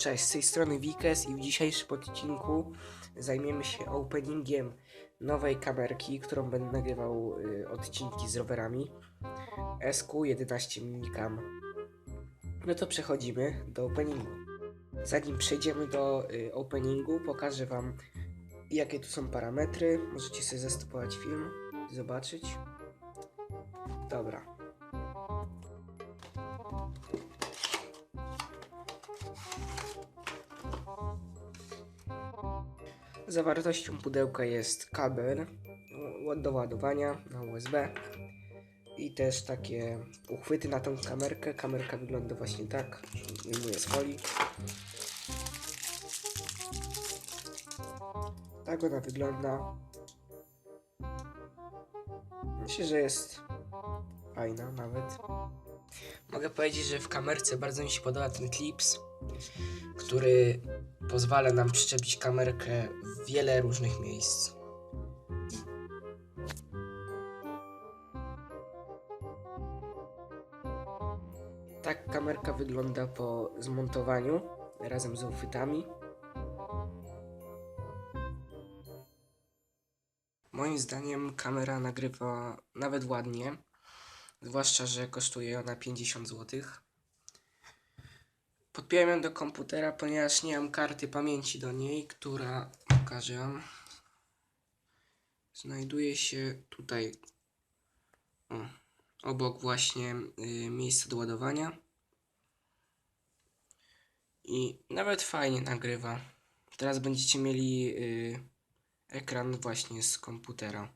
Cześć, z tej strony Wikes i w dzisiejszym odcinku zajmiemy się openingiem nowej kamerki, którą będę nagrywał y, odcinki z rowerami SQ11 Minicam. No to przechodzimy do openingu. Zanim przejdziemy do y, openingu, pokażę wam jakie tu są parametry. Możecie sobie zastopować film, zobaczyć. Dobra. Zawartością pudełka jest kabel o- do ładowania na USB i też takie uchwyty na tą kamerkę. Kamerka wygląda właśnie tak. Wyjmuję z folii. Tak ona wygląda. Myślę, że jest fajna nawet. Mogę powiedzieć, że w kamerce bardzo mi się podoba ten clips, który pozwala nam przyczepić kamerkę w wiele różnych miejsc. Tak kamerka wygląda po zmontowaniu razem z uchwytami. Moim zdaniem kamera nagrywa nawet ładnie, zwłaszcza, że kosztuje ona 50 zł. Podpiąłem ją do komputera, ponieważ nie mam karty pamięci do niej, która, pokażę znajduje się tutaj, o, obok właśnie y, miejsca do ładowania. I nawet fajnie nagrywa. Teraz będziecie mieli y, ekran właśnie z komputera.